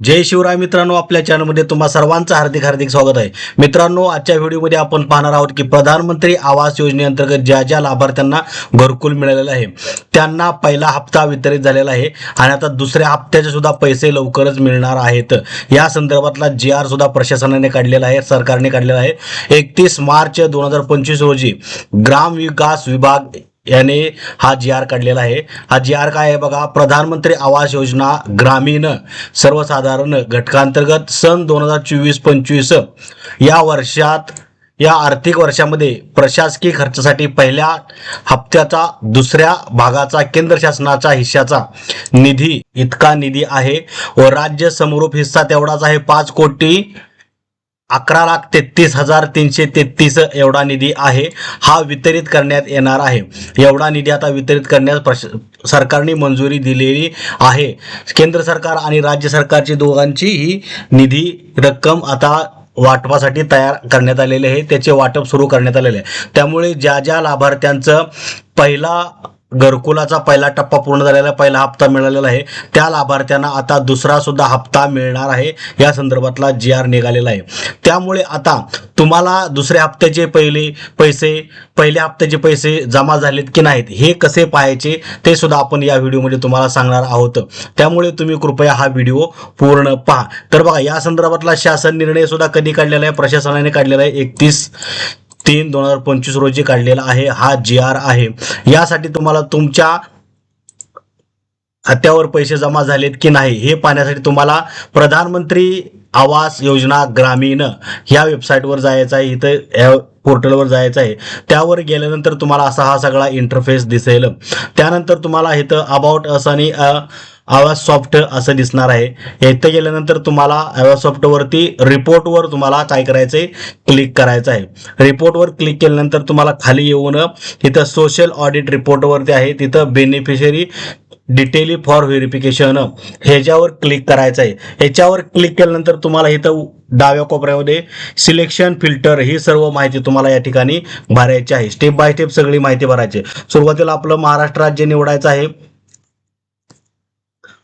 जय शिवराय मित्रांनो आपल्या चॅनलमध्ये तुम्हा सर्वांचं हार्दिक हार्दिक स्वागत आहे. मित्रांनो आजच्या व्हिडिओमध्ये आपण पाहणार आहोत की प्रधानमंत्री आवास योजनेअंतर्गत ज्या ज्या लाभार्थ्यांना घरकुल मिळालेलं आहे त्यांना पहिला हप्ता वितरित झालेला आहे आणि आता दुसऱ्या हप्त्याचे सुद्धा पैसे लवकरच मिळणार आहेत. या संदर्भातला जी आर सुद्धा प्रशासनाने काढलेला आहे सरकारने काढलेला आहे. एकतीस मार्च दोन हजार पंचवीस रोजी ग्राम विकास विभाग याने हा जी आर काढलेला आहे. हा जी आर काय आहे बघा? प्रधानमंत्री आवास योजना ग्रामीण सर्वसाधारण घटकांतर्गत सन दोन हजार चोवीस पंचवीस या वर्षात या आर्थिक वर्षामध्ये प्रशासकीय खर्चासाठी पहिल्या हप्त्याचा दुसऱ्या भागाचा केंद्र शासनाच्या हिश्श्याचा निधी इतका निधी आहे व राज्य समरूप हिस्सा तेवढाच आहे. पाच कोटी अकरा लाख तेहतीस हजार तीनशे तेहतीस एवढा निधी आहे. हा वितरित करण्यात येणार आहे. एवढा निधी आता वितरित करण्यास प्रश सरकारने मंजुरी दिलेली आहे. केंद्र सरकार आणि राज्य सरकारची दोघांची ही निधी रक्कम आता वाटपासाठी तयार करण्यात आलेले आहे. त्याचे वाटप सुरू करण्यात आलेले आहे. त्यामुळे ज्या ज्या लाभार्थ्यांचं पहिला घरकुलाचा पहिला टप्पा पूर्ण झालेला पहिला हप्ता मिळालेला आहे. त्या लाभार्थ्यांना आता दुसरा सुद्धा हप्ता मिळणार आहे. या संदर्भातला जी आर निघालेला आहे. त्यामुळे आता तुम्हाला दुसऱ्या हप्त्याचे पहिले पैसे पहिल्या हप्त्याचे पैसे जमा झालेत की नाहीत हे कसे पाहायचे ते सुद्धा आपण या व्हिडिओमध्ये तुम्हाला सांगणार आहोत. त्यामुळे तुम्ही कृपया हा व्हिडिओ पूर्ण पहा. तर बघा या संदर्भातला शासन निर्णय सुद्धा कधी काढलेला आहे? प्रशासनाने काढलेला आहे एकतीस तीन दोन हजार पंचवीस रोजी काढलेला आहे. हा जी आर आहे. यासाठी तुम्हाला तुमच्या खात्यावर पैसे जमा झालेत की नाही हे पाहण्यासाठी तुम्हाला प्रधानमंत्री आवास योजना ग्रामीण ह्या वेबसाईटवर जायचं आहे इथं ह्या पोर्टलवर जायचं आहे. त्यावर गेल्यानंतर तुम्हाला असा हा सगळा इंटरफेस दिसेल. त्यानंतर तुम्हाला इथं अबाउट असं आणि आवाज सॉफ्ट असं दिसणार आहे. इथं गेल्यानंतर तुम्हाला आवाज सॉफ्टवरती रिपोर्टवर तुम्हाला काय करायचं आहे क्लिक करायचं आहे. रिपोर्टवर क्लिक केल्यानंतर तुम्हाला खाली येऊन इथं सोशल ऑडिट रिपोर्टवरती आहे. तिथं बेनिफिशरी डिटेली फॉर व्हेरिफिकेशन ह्याच्यावर क्लिक करायचं आहे. ह्याच्यावर क्लिक केल्यानंतर तुम्हाला इथं डाव्या कोपऱ्यामध्ये सिलेक्शन फिल्टर ही सर्व माहिती तुम्हाला या ठिकाणी भरायची आहे. स्टेप बाय स्टेप सगळी माहिती भरायची आहे. सुरुवातीला आपलं महाराष्ट्र राज्य निवडायचं आहे.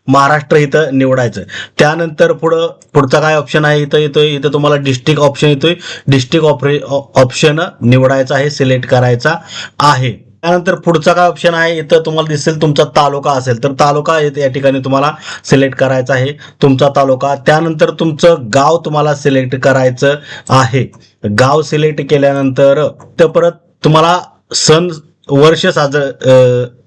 महाराष्ट्र इथं निवडायचं त्यानंतर पुढं पुढचा काय ऑप्शन आहे? इथं येतोय इथं तुम्हाला डिस्ट्रिक्ट ऑप्शन येतोय. डिस्ट्रिक्ट ऑपरे ऑप्शन निवडायचा आहे सिलेक्ट करायचा आहे. त्यानंतर पुढचा काय ऑप्शन आहे? इथं तुम्हाला दिसेल तुमचा तालुका असेल. तर तालुका या ठिकाणी तुम्हाला सिलेक्ट करायचा आहे. तुमचा तालुका त्यानंतर तुमचं गाव तुम्हाला सिलेक्ट करायचं आहे. गाव सिलेक्ट केल्यानंतर तर परत तुम्हाला सण वर्ष साजर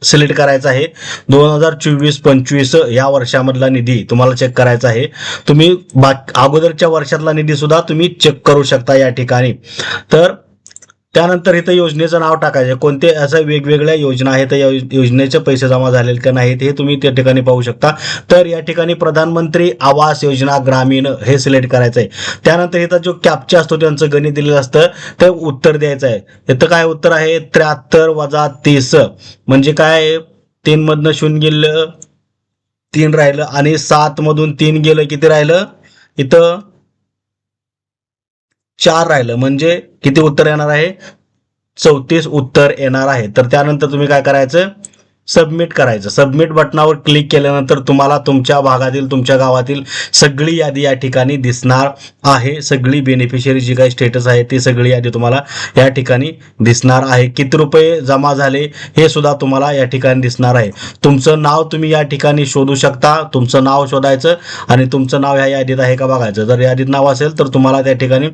सिलेक्ट करायचं आहे. दोन हजार चोवीस पंचवीस या वर्षामधला निधी तुम्हाला चेक करायचा आहे. तुम्ही बा अगोदरच्या वर्षातला निधी सुद्धा तुम्ही चेक करू शकता या ठिकाणी. तर त्यानंतर इथं योजनेचं नाव टाकायचं. कोणते असं वेगवेगळ्या योजना आहेत या योजनेचे पैसे जमा झालेले का नाहीत हे तुम्ही त्या ठिकाणी पाहू शकता. तर या ठिकाणी प्रधानमंत्री आवास योजना ग्रामीण हे सिलेक्ट करायचं आहे त्यानंतर इथं जो कॅपचा असतो त्यांचं गणित दिलेलं असतं ते उत्तर द्यायचं आहे इथं काय उत्तर आहे? त्र्याहत्तर वजा तीस. म्हणजे काय? तीन मधनं शून्य गेलं तीन राहिलं आणि सात मधून तीन गेलं किती राहिलं? इथं चार राहिलं. म्हणजे किती उत्तर येणार आहे? चौतीस उत्तर येणार आहे. तर त्यानंतर तुम्ही काय करायचं? सबमिट करायचं. सबमिट बटनावर क्लिक केल्यानंतर तुम्हाला तुमच्या भागातील तुमच्या गावातील सगळी यादी या ठिकाणी दिसणार आहे. सगळी बेनिफिशियरी जी काही स्टेटस आहे ती सगळी यादी तुम्हाला या ठिकाणी दिसणार आहे. किती रुपये जमा झाले हे सुद्धा तुम्हाला या ठिकाणी दिसणार आहे. तुमचं नाव तुम्ही या ठिकाणी शोधू शकता. तुमचं नाव शोधायचं आणि तुमचं नाव ह्या यादीत आहे का बघायचं. जर यादीत नाव असेल तर तुम्हाला त्या ठिकाणी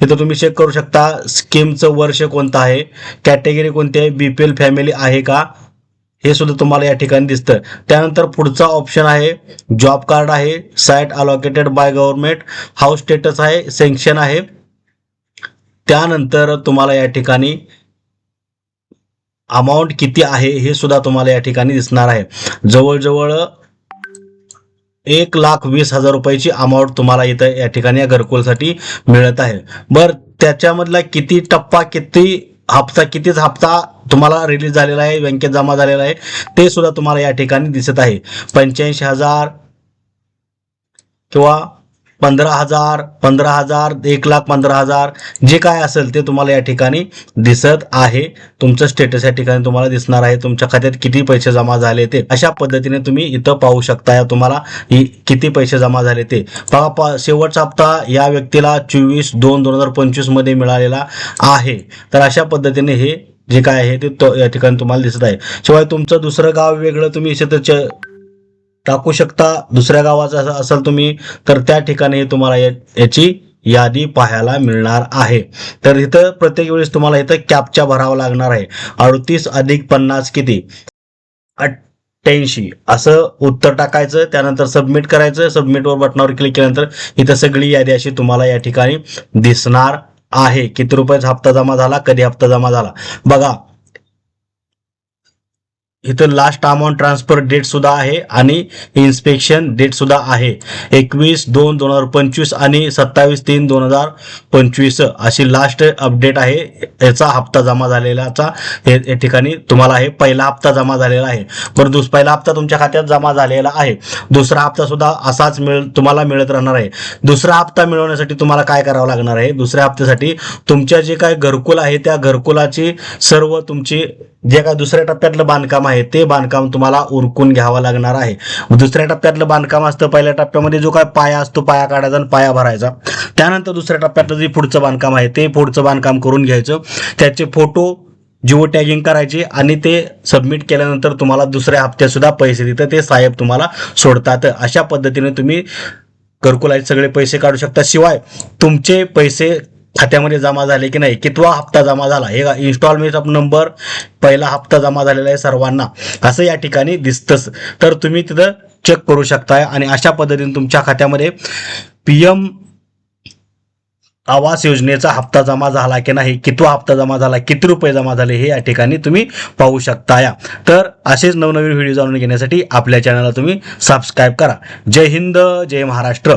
तिथं तुम्ही चेक करू शकता. स्कीमचं वर्ष कोणतं आहे? कॅटेगरी कोणती आहे? बीपीएल फॅमिली आहे का? हे सुद्धा तुम्हाला या ठिकाणी दिसतं. त्यानंतर पुढचा ऑप्शन आहे जॉब कार्ड आहे site allocated by government house status आहे सेंक्शन आहे. त्यानंतर तुम्हाला या ठिकाणी अमाऊंट किती आहे हे सुद्धा तुम्हाला या ठिकाणी दिसणार आहे. जवळजवळ एक लाख वीस हजार रुपयाची अमाऊंट तुम्हाला इथं या ठिकाणी या घरकुलसाठी मिळत आहे. बर त्याच्यामधला किती टप्पा किती हप्ता कितीच हप्ता तुम्हाला रिलीज झालेला आहे बँकेत जमा झालेला आहे ते सुद्धा तुम्हाला या ठिकाणी दिसत आहे. पंच्याऐंशी हजार किंवा पंधरा हजार पंधरा हजार एक लाख पंधरा हजार जे काय असेल ते तुम्हाला या ठिकाणी दिसत आहे. तुमचं स्टेटस या ठिकाणी तुम्हाला दिसणार आहे. तुमच्या खात्यात किती पैसे जमा झाले ते. अशा पद्धतीने तुम्ही इथं पाहू शकता या तुम्हाला किती पैसे जमा झाले ते. पा शेवटचा हप्ता या व्यक्तीला चोवीस दोन दोन हजार पंचवीसमध्ये मिळालेला आहे. तर अशा पद्धतीने हे जे काय आहे ते या ठिकाणी तुम्हाला दिसत आहे. शिवाय तुमचं दुसरं गाव वेगळं तुम्ही इथे च- टाकू शकता. दुसऱ्या गावाचं असं असेल तुम्ही तर त्या ठिकाणी तुम्हाला या- याची यादी पाहायला मिळणार आहे. तर इथं प्रत्येक वेळेस तुम्हाला इथं कॅपच्या भरावा लागणार आहे. अडतीस अधिक पन्नास किती? अठ्ठ्याऐंशी. असं उत्तर टाकायचं त्यानंतर सबमिट करायचं. सबमिटवर बटनावर क्लिक केल्यानंतर इथं सगळी यादी अशी तुम्हाला या ठिकाणी दिसणार आहे. किती रुपयाचा हप्ता जमा झाला? कधी हप्ता जमा झाला? बघा इथं लास्ट अमाऊंट ट्रान्सफर डेट सुद्धा आहे आणि इन्स्पेक्शन डेट सुद्धा आहे. एकवीस दोन दोन हजार पंचवीस आणि सत्तावीस तीन दोन हजार पंचवीस अशी लास्ट अपडेट आहे. याचा हप्ता जमा झालेलाचा हे या ठिकाणी तुम्हाला आहे पहिला हप्ता जमा झालेला आहे. बरं दुस पहिला हप्ता तुमच्या खात्यात जमा झालेला आहे. दुसरा हप्ता सुद्धा असाच मिळ तुम्हाला मिळत राहणार आहे. दुसरा हप्ता मिळवण्यासाठी तुम्हाला काय करावं लागणार आहे? दुसऱ्या हप्त्यासाठी तुमच्या जे काय घरकुल आहे त्या घरकुलाची सर्व तुमची जे काय दुसऱ्या टप्प्यातलं बांधकाम आहे ते बांधकाम तुम्हाला उरकून घ्यावं लागणार आहे. दुसऱ्या टप्प्यातलं बांधकाम असतं पहिल्या टप्प्यामध्ये जो काय पाया असतो पाया काढायचा आणि पाया भरायचा. त्यानंतर दुसऱ्या टप्प्यातलं जे पुढचं बांधकाम आहे ते पुढचं बांधकाम करून घ्यायचं. त्याचे फोटो जिओ टॅगिंग करायचे आणि ते सबमिट केल्यानंतर तुम्हाला दुसऱ्या हप्त्यातसुद्धा पैसे देतं ते साहेब तुम्हाला सोडतात. अशा पद्धतीने तुम्ही घरकुलाचे सगळे पैसे काढू शकता. शिवाय तुमचे पैसे खात्यामध्ये जमा झाले की नाही कितवा हप्ता जमा झाला? हे इन्स्टॉलमेंट नंबर पहिला हप्ता जमा झालेला आहे सर्वांना. असं या ठिकाणी दिसतंच. तर तुम्ही तिथं चेक करू शकताय आणि अशा पद्धतीने तुमच्या खात्यामध्ये पी एम आवास योजनेचा हप्ता जमा झाला की नाही कितवा हप्ता जमा झाला किती रुपये जमा झाले हे या ठिकाणी तुम्ही पाहू शकता या तर असेच नवनवीन व्हिडिओ जाणून घेण्यासाठी आपल्या चॅनलला तुम्ही सबस्क्राईब करा. जय हिंद जय महाराष्ट्र.